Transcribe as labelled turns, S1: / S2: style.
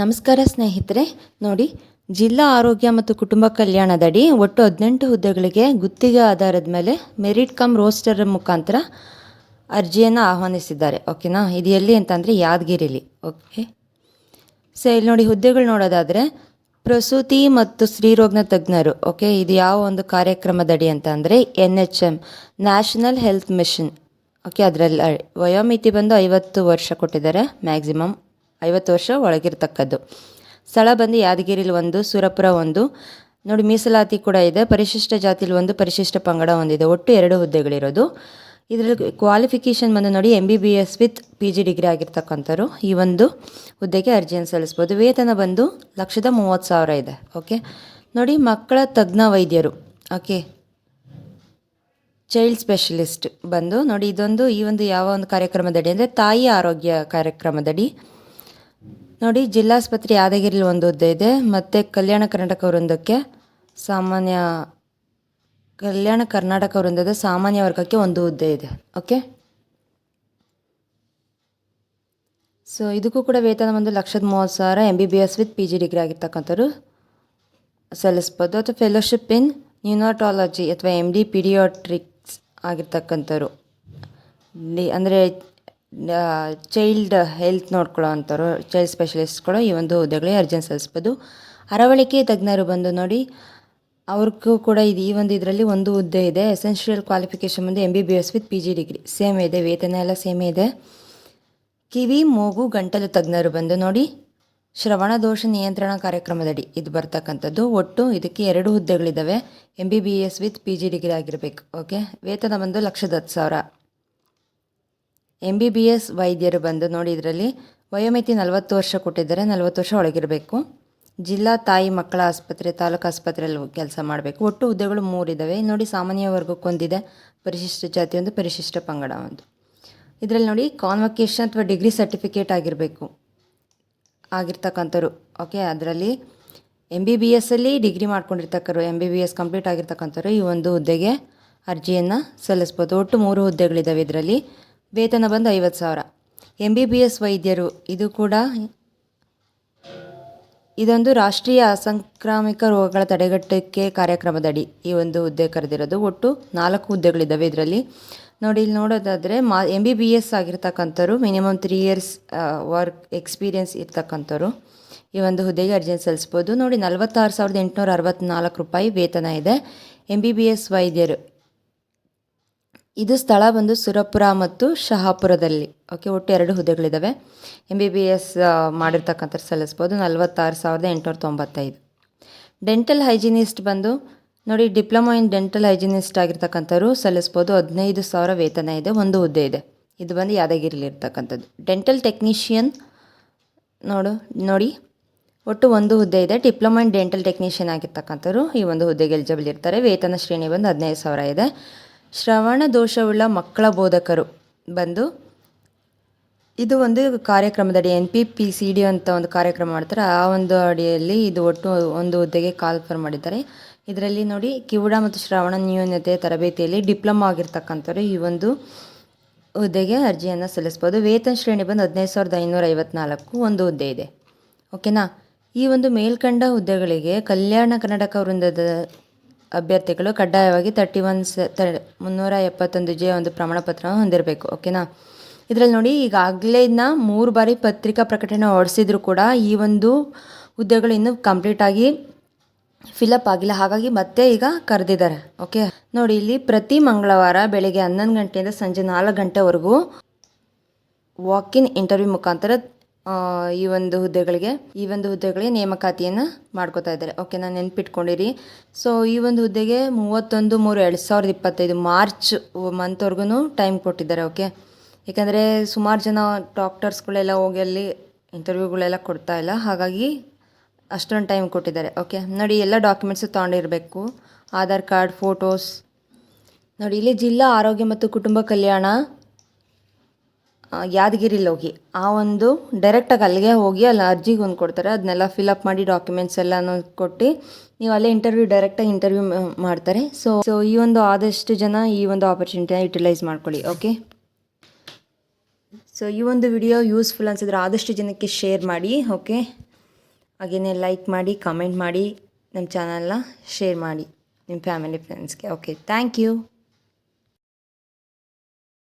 S1: ನಮಸ್ಕಾರ ಸ್ನೇಹಿತರೆ, ನೋಡಿ, ಜಿಲ್ಲಾ ಆರೋಗ್ಯ ಮತ್ತು ಕುಟುಂಬ ಕಲ್ಯಾಣದಡಿ ಒಟ್ಟು ಹದಿನೆಂಟು ಹುದ್ದೆಗಳಿಗೆ ಗುತ್ತಿಗೆ ಆಧಾರದ ಮೇಲೆ ಮೆರಿಟ್ ಕಮ್ ರೋಸ್ಟರ್ ಮುಖಾಂತರ ಅರ್ಜಿಯನ್ನು ಆಹ್ವಾನಿಸಿದ್ದಾರೆ. ಓಕೆನಾ? ಇದು ಎಲ್ಲಿ ಅಂತಂದರೆ ಯಾದಗಿರಿಲಿ. ಓಕೆ. ಸೊ ಇಲ್ಲಿ ನೋಡಿ, ಹುದ್ದೆಗಳು ನೋಡೋದಾದರೆ ಪ್ರಸೂತಿ ಮತ್ತು ಸ್ತ್ರೀರೋಗ್ನ ತಜ್ಞರು. ಓಕೆ, ಇದು ಯಾವ ಒಂದು ಕಾರ್ಯಕ್ರಮದಡಿ ಅಂತ ಅಂದರೆ N H M national health mission. Okay, ಅದರಲ್ಲಿ ವಯೋಮಿತಿ ಬಂದು ಐವತ್ತು ವರ್ಷ ಕೊಟ್ಟಿದ್ದಾರೆ ಮ್ಯಾಕ್ಸಿಮಮ್. ಐವತ್ತು ವರ್ಷ ಒಳಗಿರ್ತಕ್ಕದ್ದು. ಸ್ಥಳ ಬಂದು ಯಾದಗಿರಿಲಿ ಒಂದು, ಸುರಪುರ ಒಂದು, ನೋಡಿ ಮೀಸಲಾತಿ ಕೂಡ ಇದೆ. ಪರಿಶಿಷ್ಟ ಜಾತಿಲಿ ಒಂದು, ಪರಿಶಿಷ್ಟ ಪಂಗಡ ಹೊಂದಿದೆ ಒಟ್ಟು ಎರಡು ಹುದ್ದೆಗಳಿರೋದು. ಇದರಲ್ಲಿ ಕ್ವಾಲಿಫಿಕೇಷನ್ ಬಂದು ನೋಡಿ M B B S with P G degree ಆಗಿರ್ತಕ್ಕಂಥವ್ರು. ಈ ಒಂದು ಹುದ್ದೆಗೆ ಅರ್ಜಿಯನ್ನು ಸಲ್ಲಿಸ್ಬೋದು. ವೇತನ ಬಂದು ಲಕ್ಷದ ಮೂವತ್ತು ಸಾವಿರ ಇದೆ. ಓಕೆ ನೋಡಿ ಮಕ್ಕಳ ತಜ್ಞ ವೈದ್ಯರು. ಓಕೆ ಚೈಲ್ಡ್ ಸ್ಪೆಷಲಿಸ್ಟ್ ಬಂದು ನೋಡಿ ಇದೊಂದು ಈ ಒಂದು ಯಾವ ಒಂದು ಕಾರ್ಯಕ್ರಮದಡಿ ಅಂದರೆ ತಾಯಿ ಆರೋಗ್ಯ ಕಾರ್ಯಕ್ರಮದಡಿ ನೋಡಿ, ಜಿಲ್ಲಾಸ್ಪತ್ರೆ ಯಾದಗಿರಿಲಿ ಒಂದು ಹುದ್ದೆ ಇದೆ. ಮತ್ತು ಕಲ್ಯಾಣ ಕರ್ನಾಟಕ ವೃಂದಕ್ಕೆ ಸಾಮಾನ್ಯ, ಕಲ್ಯಾಣ ಕರ್ನಾಟಕ ವೃಂದದ ಸಾಮಾನ್ಯ ವರ್ಗಕ್ಕೆ ಒಂದು ಹುದ್ದೆ ಇದೆ. ಓಕೆ? ಸೊ ಇದಕ್ಕೂ ಕೂಡ ವೇತನ ಒಂದು ಲಕ್ಷದ ಮೂವತ್ತು ಸಾವಿರ M B B S with P G degree ಆಗಿರ್ತಕ್ಕಂಥವ್ರು ಸಲ್ಲಿಸ್ಬೋದು. ಅಥವಾ ಫೆಲೋಶಿಪ್ ಇನ್ ನ್ಯೂನಾಟಾಲಜಿ ಅಥವಾ ಎಂ ಡಿ ಪಿಡಿಯೋಟ್ರಿಕ್ಸ್ ಆಗಿರ್ತಕ್ಕಂಥವ್ರು. ಅಂದರೆ ಚೈಲ್ಡ್ ಹೆಲ್ತ್ ನೋಡ್ಕೊಳ್ಳೋ ಅಂಥವ್ರು ಚೈಲ್ಡ್ ಸ್ಪೆಷಲಿಸ್ಟ್ಗಳು ಈ ಒಂದು ಹುದ್ದೆಗಳಿಗೆ ಅರ್ಜಿಯನ್ನು ಸಲ್ಲಿಸ್ಬೋದು. ಅರವಳಿಕೆ ತಜ್ಞರು ಬಂದು ನೋಡಿ, ಅವ್ರಿಗೂ ಕೂಡ ಇದು ಈ ಒಂದು ಇದರಲ್ಲಿ ಒಂದು ಹುದ್ದೆ ಇದೆ. ಎಸೆನ್ಷಿಯಲ್ ಕ್ವಾಲಿಫಿಕೇಷನ್ ಬಂದು M B B S with P G degree same ಇದೆ, ವೇತನ ಎಲ್ಲ ಸೇಮೇ ಇದೆ. ಕಿವಿ, ಮೂಗು, ಗಂಟಲು ತಜ್ಞರು ಬಂದು ನೋಡಿ, ಶ್ರವಣ ದೋಷ ನಿಯಂತ್ರಣ ಕಾರ್ಯಕ್ರಮದಡಿ ಇದು ಬರ್ತಕ್ಕಂಥದ್ದು. ಒಟ್ಟು ಇದಕ್ಕೆ ಎರಡು ಹುದ್ದೆಗಳಿದ್ದಾವೆ M B B S with P G degree ಆಗಿರಬೇಕು ಓಕೆ ವೇತನ ಬಂದು ಲಕ್ಷದ ಹತ್ತು ಸಾವಿರ. ಎಂ ಬಿ ಬಿ ಎಸ್ ವೈದ್ಯರು ಬಂದು ನೋಡಿ ಇದರಲ್ಲಿ ವಯೋಮಿತಿ ನಲವತ್ತು ವರ್ಷ ಕೊಟ್ಟಿದ್ದಾರೆ, ನಲವತ್ತು ವರ್ಷ ಒಳಗಿರಬೇಕು. ಜಿಲ್ಲಾ ತಾಯಿ ಮಕ್ಕಳ ಆಸ್ಪತ್ರೆ, ತಾಲೂಕು ಆಸ್ಪತ್ರೆಯಲ್ಲಿ ಕೆಲಸ ಮಾಡಬೇಕು. ಒಟ್ಟು ಹುದ್ದೆಗಳು ಮೂರಿದ್ದಾವೆ ನೋಡಿ ಸಾಮಾನ್ಯ ವರ್ಗಕ್ಕೊಂದಿದೆ ಪರಿಶಿಷ್ಟ ಜಾತಿ ಒಂದು, ಪರಿಶಿಷ್ಟ ಪಂಗಡ ಒಂದು. ಇದರಲ್ಲಿ ನೋಡಿ ಕಾನ್ವಕೇಶನ್ ಅಥವಾ ಡಿಗ್ರಿ ಸರ್ಟಿಫಿಕೇಟ್ ಆಗಿರಬೇಕು. ಆಗಿರ್ತಕ್ಕಂಥವ್ರು. ಓಕೆ ಅದರಲ್ಲಿ ಎಂ ಬಿ ಬಿ ಎಸ್ಸಲ್ಲಿ degree ಮಾಡ್ಕೊಂಡಿರ್ತಕ್ಕರು M B B S complete ಆಗಿರ್ತಕ್ಕಂಥವ್ರು ಈ ಒಂದು ಹುದ್ದೆಗೆ ಅರ್ಜಿಯನ್ನು ಸಲ್ಲಿಸ್ಬೋದು. ಒಟ್ಟು ಮೂರು ಹುದ್ದೆಗಳಿದ್ದಾವೆ ಇದರಲ್ಲಿ. ವೇತನ ಬಂದು ಐವತ್ತು ಸಾವಿರ. ಎಂ ಬಿ ಬಿ ಎಸ್ ವೈದ್ಯರು, ಇದು ಕೂಡ ಇದೊಂದು ರಾಷ್ಟ್ರೀಯ ಅಸಾಂಕ್ರಾಮಿಕ ರೋಗಗಳ ತಡೆಗಟ್ಟಕ್ಕೆ ಕಾರ್ಯಕ್ರಮದಡಿ ಈ ಒಂದು ಹುದ್ದೆ ಕರೆದಿರೋದು. ಒಟ್ಟು ನಾಲ್ಕು ಹುದ್ದೆಗಳಿದ್ದಾವೆ ಇದರಲ್ಲಿ. ನೋಡಿ, ಇಲ್ಲಿ ನೋಡೋದಾದರೆ ಮಾ M B B S ಆಗಿರ್ತಕ್ಕಂಥವ್ರು, minimum three years work experience ಇರ್ತಕ್ಕಂಥವ್ರು ಈ ಒಂದು ಹುದ್ದೆಗೆ ಅರ್ಜಿಯನ್ನು ಸಲ್ಲಿಸ್ಬೋದು. ನೋಡಿ, ನಲವತ್ತಾರು ಸಾವಿರದ ಎಂಟುನೂರ ಅರವತ್ತ್ನಾಲ್ಕು ರೂಪಾಯಿ ವೇತನ ಇದೆ. ಎಂ ಬಿ ಬಿ ಎಸ್ ವೈದ್ಯರು ಇದು ಸ್ಥಳ ಬಂದು ಸುರಪುರ ಮತ್ತು ಶಹಾಪುರದಲ್ಲಿ. ಓಕೆ, ಒಟ್ಟು ಎರಡು ಹುದ್ದೆಗಳಿದ್ದಾವೆ ಎಂ ಬಿ ಬಿ ಎಸ್ ಮಾಡಿರ್ತಕ್ಕಂಥ ಸಲ್ಲಿಸ್ಬೋದು. ನಲ್ವತ್ತಾರು ಸಾವಿರದ ಎಂಟುನೂರ ತೊಂಬತ್ತೈದು. ಡೆಂಟಲ್ ಹೈಜಿನಿಸ್ಟ್ ಬಂದು, ನೋಡಿ ಡಿಪ್ಲೊಮಾ ಇನ್ ಡೆಂಟಲ್ ಹೈಜಿನಿಸ್ಟ್ ಆಗಿರ್ತಕ್ಕಂಥವ್ರು ಸಲ್ಲಿಸ್ಬೋದು ಹದಿನೈದು ಸಾವಿರ ವೇತನ ಇದೆ. ಒಂದು ಹುದ್ದೆ ಇದೆ. ಇದು ಬಂದು ಯಾದಗಿರಿಲಿ ಇರ್ತಕ್ಕಂಥದ್ದು. ಡೆಂಟಲ್ ಟೆಕ್ನಿಷಿಯನ್ ನೋಡು, ನೋಡಿ, ಒಟ್ಟು ಒಂದು ಹುದ್ದೆ ಇದೆ. ಡಿಪ್ಲೊಮಾ ಇನ್ ಡೆಂಟಲ್ ಟೆಕ್ನಿಷಿಯನ್ ಆಗಿರ್ತಕ್ಕಂಥವ್ರು ಈ ಒಂದು ಹುದ್ದೆಗೆ ಎಲಿಜಿಬಲ್ ಇರ್ತಾರೆ. ವೇತನ ಶ್ರೇಣಿ ಬಂದು ಹದಿನೈದು ಸಾವಿರ ಇದೆ. ಶ್ರವಣ ದೋಷವುಳ್ಳ ಮಕ್ಕಳ ಬೋಧಕರು. ಬಂದು, ಇದು ಒಂದು ಕಾರ್ಯಕ್ರಮದಡಿ, N P P C D ಅಂತ ಒಂದು ಕಾರ್ಯಕ್ರಮ ಮಾಡ್ತಾರೆ. ಆ ಒಂದು ಅಡಿಯಲ್ಲಿ ಇದು ಒಟ್ಟು ಒಂದು ಹುದ್ದೆಗೆ ಕಾಲ್ಫರ್ ಮಾಡಿದ್ದಾರೆ. ಇದರಲ್ಲಿ ನೋಡಿ, ಕಿವುಡ ಮತ್ತು ಶ್ರವಣ ನ್ಯೂನತೆ ತರಬೇತಿಯಲ್ಲಿ ಡಿಪ್ಲೊಮಾ ಆಗಿರ್ತಕ್ಕಂಥವ್ರು ಈ ಒಂದು ಹುದ್ದೆಗೆ ಅರ್ಜಿಯನ್ನು ಸಲ್ಲಿಸ್ಬೋದು. ವೇತನ ಶ್ರೇಣಿ ಬಂದು ಹದಿನೈದು ಸಾವಿರದ ಐನೂರ ಐವತ್ನಾಲ್ಕು ಒಂದು ಹುದ್ದೆ ಇದೆ. ಓಕೆನಾ? ಈ ಒಂದು ಮೇಲ್ಕಂಡ ಹುದ್ದೆಗಳಿಗೆ ಕಲ್ಯಾಣ ಕರ್ನಾಟಕ ವೃಂದದ ಅಭ್ಯರ್ಥಿಗಳು ಕಡ್ಡಾಯವಾಗಿ ತರ್ಟಿ ಒನ್ ಸ ಮುನ್ನೂರ ಎಪ್ಪತ್ತೊಂದು ಜೆ ಒಂದು ಪ್ರಮಾಣ ಪತ್ರವನ್ನು ಹೊಂದಿರಬೇಕು ಓಕೆನಾ ಇದರಲ್ಲಿ ನೋಡಿ, ಈಗಾಗಲೇ ಇದನ್ನ ಮೂರು ಬಾರಿ ಪತ್ರಿಕಾ ಪ್ರಕಟಣೆ ಹೊಡೆಸಿದ್ರು ಕೂಡ ಈ ಒಂದು ಹುದ್ದೆಗಳು ಇನ್ನೂ ಕಂಪ್ಲೀಟಾಗಿ ಫಿಲಪ್ ಆಗಿಲ್ಲ. ಹಾಗಾಗಿ ಮತ್ತೆ ಈಗ ಕರೆದಿದ್ದಾರೆ ಓಕೆ ನೋಡಿ, ಇಲ್ಲಿ ಪ್ರತಿ ಮಂಗಳವಾರ ಬೆಳಿಗ್ಗೆ ಹನ್ನೊಂದು ಗಂಟೆಯಿಂದ ಸಂಜೆ ನಾಲ್ಕು ಗಂಟೆವರೆಗೂ ವಾಕಿನ್ ಇಂಟರ್ವ್ಯೂ ಮುಖಾಂತರ ಈ ಒಂದು ಹುದ್ದೆಗಳಿಗೆ, ಈ ಒಂದು ಹುದ್ದೆಗಳಿಗೆ ನೇಮಕಾತಿಯನ್ನು ಮಾಡ್ಕೋತಾ ಇದ್ದಾರೆ. ಓಕೆ ನಾನು ನೆನ್ಪಿಟ್ಕೊಂಡಿರಿ. ಸೊ ಈ ಒಂದು ಹುದ್ದೆಗೆ ಮೂವತ್ತೊಂದು ಮೂರು ಎರಡು ಸಾವಿರದ ಇಪ್ಪತ್ತೈದು ಮಾರ್ಚ್ ಮಂತ್ವರೆಗೂ ಟೈಮ್ ಕೊಟ್ಟಿದ್ದಾರೆ ಓಕೆ ಏಕೆಂದರೆ ಸುಮಾರು ಜನ ಡಾಕ್ಟರ್ಸ್ಗಳೆಲ್ಲ ಹೋಗಿ ಅಲ್ಲಿ ಇಂಟರ್ವ್ಯೂಗಳೆಲ್ಲ ಕೊಡ್ತಾ ಇಲ್ಲ. ಹಾಗಾಗಿ ಅಷ್ಟೊಂದು ಟೈಮ್ ಕೊಟ್ಟಿದ್ದಾರೆ ಓಕೆ ನೋಡಿ, ಎಲ್ಲ ಡಾಕ್ಯುಮೆಂಟ್ಸು ತೊಗೊಂಡಿರಬೇಕು. ಆಧಾರ್ ಕಾರ್ಡ್ ಫೋಟೋಸ್ ನೋಡಿ, ಇಲ್ಲಿ ಜಿಲ್ಲಾ ಆರೋಗ್ಯ ಮತ್ತು ಕುಟುಂಬ ಕಲ್ಯಾಣ ಯಾದಗಿರಿಲಿ ಹೋಗಿ ಆ ಒಂದು ಡೈರೆಕ್ಟಾಗಿ ಅಲ್ಲಿಗೆ ಹೋಗಿ ಅಲ್ಲಿ ಅರ್ಜಿಗೆ ಒಂದು ಕೊಡ್ತಾರೆ. ಅದನ್ನೆಲ್ಲ ಫಿಲಪ್ ಮಾಡಿ ಡಾಕ್ಯುಮೆಂಟ್ಸ್ ಎಲ್ಲನೂ ಕೊಟ್ಟು ನೀವು ಅಲ್ಲೇ ಇಂಟರ್ವ್ಯೂ ಡೈರೆಕ್ಟಾಗಿ ಇಂಟರ್ವ್ಯೂ ಮಾಡ್ತಾರೆ. ಸೊ ಸೊ ಈ ಒಂದು ಆದಷ್ಟು ಜನ ಈ ಒಂದು ಆಪರ್ಚುನಿಟಿನ ಯುಟಿಲೈಸ್ ಮಾಡ್ಕೊಳ್ಳಿ ಓಕೆ ಸೊ ಈ ಒಂದು ವಿಡಿಯೋ ಯೂಸ್ಫುಲ್ ಅನ್ಸಿದ್ರೆ ಆದಷ್ಟು ಜನಕ್ಕೆ ಶೇರ್ ಮಾಡಿ ಓಕೆ ಹಾಗೆಯೇ ಲೈಕ್ ಮಾಡಿ ಕಮೆಂಟ್ ಮಾಡಿ ನಮ್ಮ ಚಾನಲ್ನ ಶೇರ್ ಮಾಡಿ ನಿಮ್ಮ ಫ್ಯಾಮಿಲಿ ಫ್ರೆಂಡ್ಸ್ಗೆ ಓಕೆ ಥ್ಯಾಂಕ್ ಯು